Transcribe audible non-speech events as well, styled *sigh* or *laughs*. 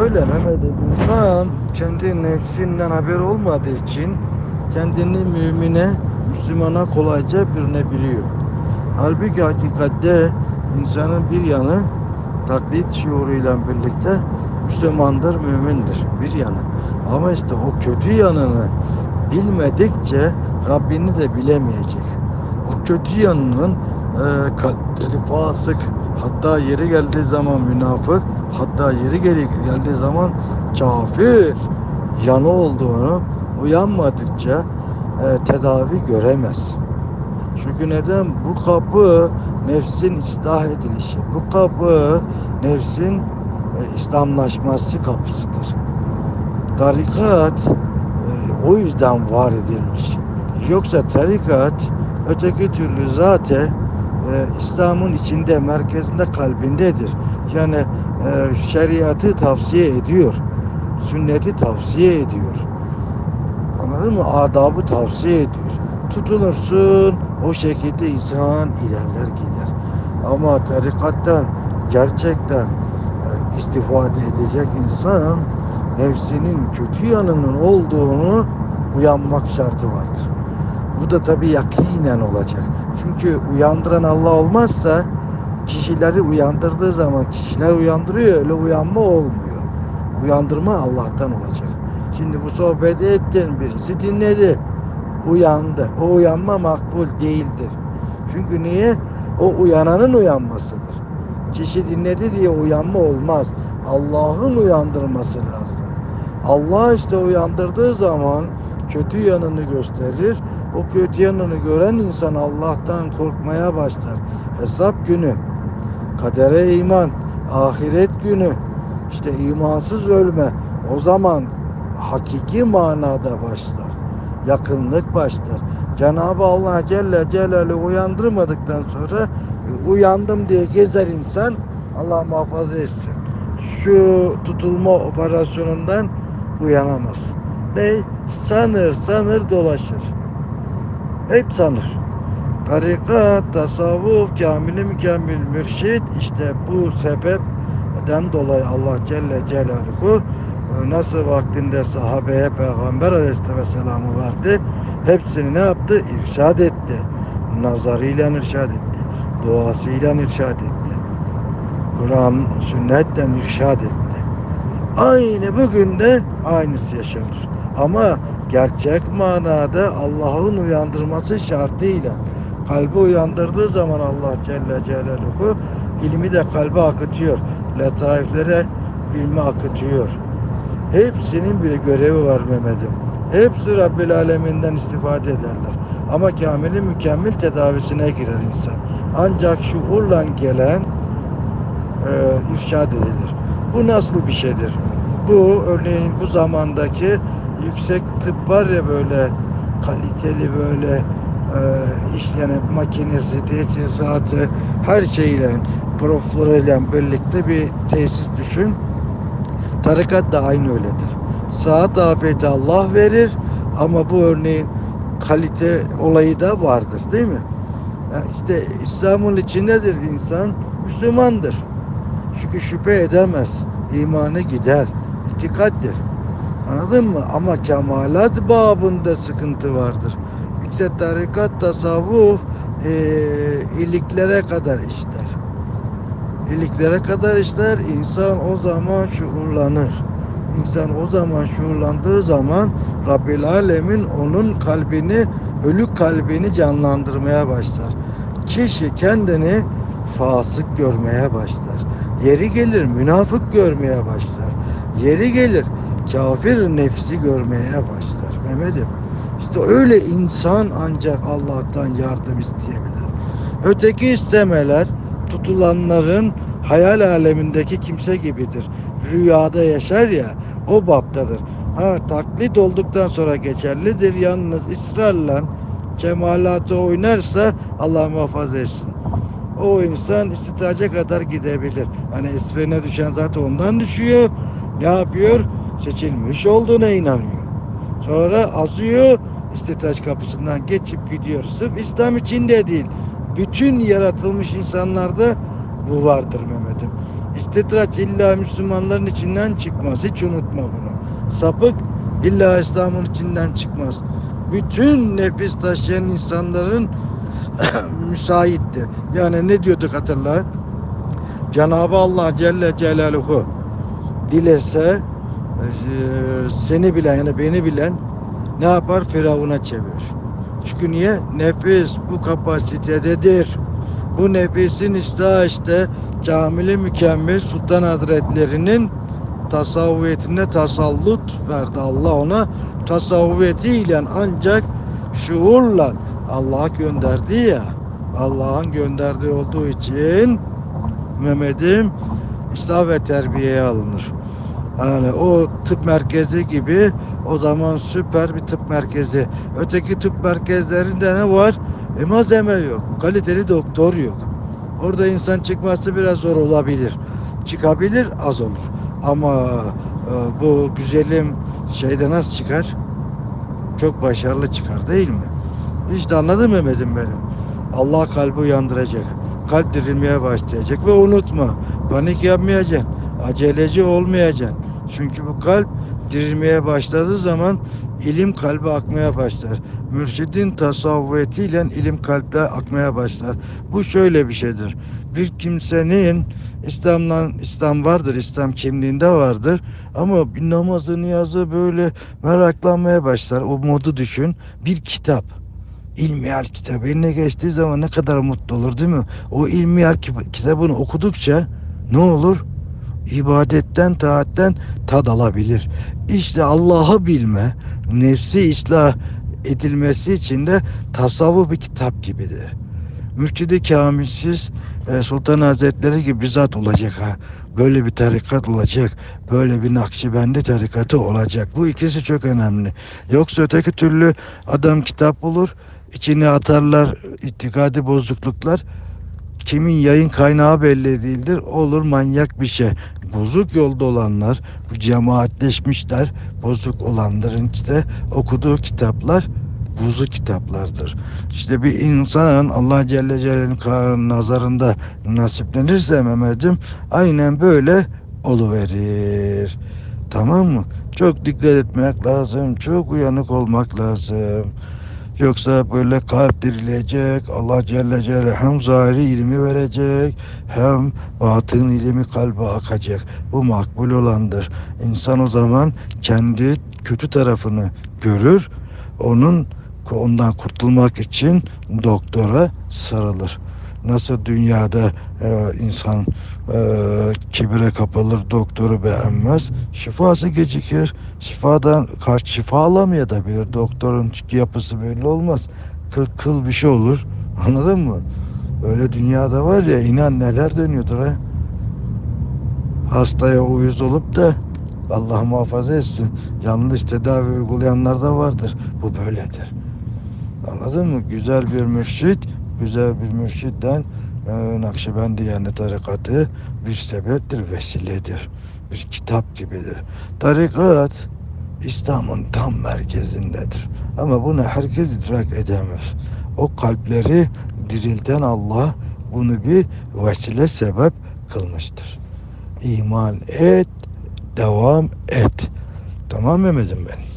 Öyle Mehmet İnsan kendi nefsinden haber olmadığı için kendini mümine, Müslümana kolayca bürünebiliyor. Halbuki hakikatte insanın bir yanı taklit şuuruyla birlikte Müslümandır, mümindir bir yanı. Ama işte o kötü yanını bilmedikçe Rabbini de bilemeyecek. O kötü yanının e, kalpleri fasık, hatta yeri geldiği zaman münafık, hatta yeri gel- geldiği zaman kafir yanı olduğunu uyanmadıkça e, tedavi göremez. Çünkü neden? Bu kapı nefsin ıslah edilişi. Bu kapı nefsin e, İslamlaşması kapısıdır. Tarikat e, o yüzden var edilmiş. Yoksa tarikat öteki türlü zaten e, İslam'ın içinde, merkezinde, kalbindedir. Yani e, şeriatı tavsiye ediyor. Sünneti tavsiye ediyor. Anladın mı? Adabı tavsiye ediyor. Tutulursun, o şekilde insan ilerler gider. Ama tarikattan gerçekten e, istifade edecek insan nefsinin kötü yanının olduğunu uyanmak şartı vardır. Bu da tabii yakinen olacak. Çünkü uyandıran Allah olmazsa kişileri uyandırdığı zaman kişiler uyandırıyor öyle uyanma olmuyor. Uyandırma Allah'tan olacak. Şimdi bu sohbeti ettin birisi dinledi. Uyandı. O uyanma makbul değildir. Çünkü niye? O uyananın uyanmasıdır. Kişi dinledi diye uyanma olmaz. Allah'ın uyandırması lazım. Allah işte uyandırdığı zaman kötü yanını gösterir. O kötü yanını gören insan Allah'tan korkmaya başlar. Hesap günü, kadere iman, ahiret günü, işte imansız ölme. O zaman hakiki manada başlar. Yakınlık başlar. Cenab-ı Allah Celle Celaluhu uyandırmadıktan sonra e, uyandım diye gezer insan Allah muhafaza etsin. Şu tutulma operasyonundan uyanamaz. Ne? Sanır sanır dolaşır. Hep sanır. Tarikat, tasavvuf, kamili mükemmel mürşit işte bu sebepten dolayı Allah Celle Celaluhu e, nasıl vaktinde sahabeye Peygamber Aleyhisselam'ı verdi. Hepsini ne yaptı? İrşad etti. Nazarıyla irşad etti. Duasıyla irşad etti. Kur'an, sünnetten irşad etti. Aynı bugün de aynısı yaşanır. Ama gerçek manada Allah'ın uyandırması şartıyla kalbi uyandırdığı zaman Allah Celle Celaluhu ilmi de kalbe akıtıyor. Letaiflere ilmi akıtıyor. Hepsinin bir görevi var Mehmet'im. Hepsi Rabbil Aleminden istifade ederler. Ama kamili mükemmel tedavisine girer insan. Ancak şuurla gelen e, irşad edilir. Bu nasıl bir şeydir? Bu örneğin bu zamandaki yüksek tıp var ya böyle kaliteli böyle e, iş yani makinesi, tesisatı her şeyle proflarıyla birlikte bir tesis düşün. Tarikat da aynı öyledir. Saat afeti Allah verir ama bu örneğin kalite olayı da vardır değil mi? Ya işte İslam'ın içindedir insan, Müslümandır. Çünkü şüphe edemez. İmanı gider. İtikaddir. Anladın mı? Ama kemalat babında sıkıntı vardır. Yüksek tarikat, tasavvuf eee iliklere kadar işler. İliklere kadar işler. İnsan o zaman şuurlanır. İnsan o zaman şuurlandığı zaman Rabbil Alemin onun kalbini, ölü kalbini canlandırmaya başlar. Kişi kendini fasık görmeye başlar. Yeri gelir münafık görmeye başlar. Yeri gelir kafir nefsi görmeye başlar. Mehmet'im işte öyle insan ancak Allah'tan yardım isteyebilir. Öteki istemeler tutulanların hayal alemindeki kimse gibidir. Rüyada yaşar ya o baptadır. Ha taklit olduktan sonra geçerlidir. Yalnız ısrarla kemalatı oynarsa Allah muhafaza etsin. O insan istitraca kadar gidebilir. Hani esferine düşen zaten ondan düşüyor. Ne yapıyor? Seçilmiş olduğuna inanıyor. Sonra azıyor istitraç kapısından geçip gidiyor. Sırf İslam içinde değil. Bütün yaratılmış insanlarda bu vardır Mehmet'im. İstidraç illa Müslümanların içinden çıkmaz. Hiç unutma bunu. Sapık illa İslam'ın içinden çıkmaz. Bütün nefis taşıyan insanların *coughs* müsaittir. Yani ne diyorduk hatırla? Cenab-ı Allah Celle Celaluhu dilese e, seni bilen yani beni bilen ne yapar? Firavuna çevirir. Çünkü niye? Nefis bu kapasitededir. Bu nefisin işte işte Kamili Mükemmel Sultan Hazretlerinin tasavvufiyetine tasallut verdi Allah ona. Tasavvufiyetiyle ancak şuurla Allah gönderdi ya. Allah'ın gönderdiği olduğu için Mehmet'im İslam ve terbiyeye alınır. Yani o tıp merkezi gibi o zaman süper bir tıp merkezi. Öteki tıp merkezlerinde ne var? E malzeme yok. Kaliteli doktor yok. Orada insan çıkması biraz zor olabilir. Çıkabilir az olur. Ama e, bu güzelim şeyde nasıl çıkar? Çok başarılı çıkar değil mi? Mı Mehmet'im benim? Allah kalbi uyandıracak. Kalp dirilmeye başlayacak ve unutma panik yapmayacaksın. Aceleci olmayacaksın. Çünkü bu kalp dirilmeye başladığı zaman ilim kalbe akmaya başlar. Mürşidin tasavvufiyetiyle ilim kalple akmaya başlar. Bu şöyle bir şeydir. Bir kimsenin İslam'dan İslam vardır, İslam kimliğinde vardır ama bir namazı, niyazı böyle meraklanmaya başlar. O modu düşün. Bir kitap. İlmihal kitabı eline geçtiği zaman ne kadar mutlu olur değil mi? O ilmihal ki- kitabını okudukça ne olur? ibadetten, taatten tad alabilir. İşte Allah'ı bilme, nefsi ıslah edilmesi için de tasavvuf bir kitap gibidir. Mürşidi kamilsiz e, Sultan Hazretleri gibi bir zat olacak ha. Böyle bir tarikat olacak. Böyle bir Nakşibendi tarikatı olacak. Bu ikisi çok önemli. Yoksa öteki türlü adam kitap bulur. İçine atarlar itikadi bozukluklar kimin yayın kaynağı belli değildir. Olur manyak bir şey. Bozuk yolda olanlar, cemaatleşmişler, bozuk olanların işte okuduğu kitaplar buzlu kitaplardır. İşte bir insan Allah Celle Celaluhu'nun nazarında nasiplenirse Mehmet'im aynen böyle oluverir. Tamam mı? Çok dikkat etmek lazım. Çok uyanık olmak lazım. Yoksa böyle kalp dirilecek. Allah Celle Celaluhu hem zahiri ilmi verecek hem batın ilmi kalbe akacak. Bu makbul olandır. İnsan o zaman kendi kötü tarafını görür. Onun ondan kurtulmak için doktora sarılır. Nasıl dünyada e, insan e, kibire kapılır, doktoru beğenmez. Şifası gecikir. Şifadan kaç şifa alamıyor da bir doktorun yapısı belli olmaz. Kıl, kıl bir şey olur. *laughs* Anladın mı? Öyle dünyada var ya inan neler dönüyordur ha. Hastaya uyuz olup da Allah muhafaza etsin. Yanlış tedavi uygulayanlar da vardır. Bu böyledir. Anladın mı? Güzel bir mürşit, güzel bir mürşitten e, Nakşibendi yani tarikatı bir sebeptir, vesiledir. Bir kitap gibidir. Tarikat İslam'ın tam merkezindedir. Ama bunu herkes idrak edemez. O kalpleri dirilten Allah bunu bir vesile sebep kılmıştır. İman et, devam et. Tamam Mehmet'im benim.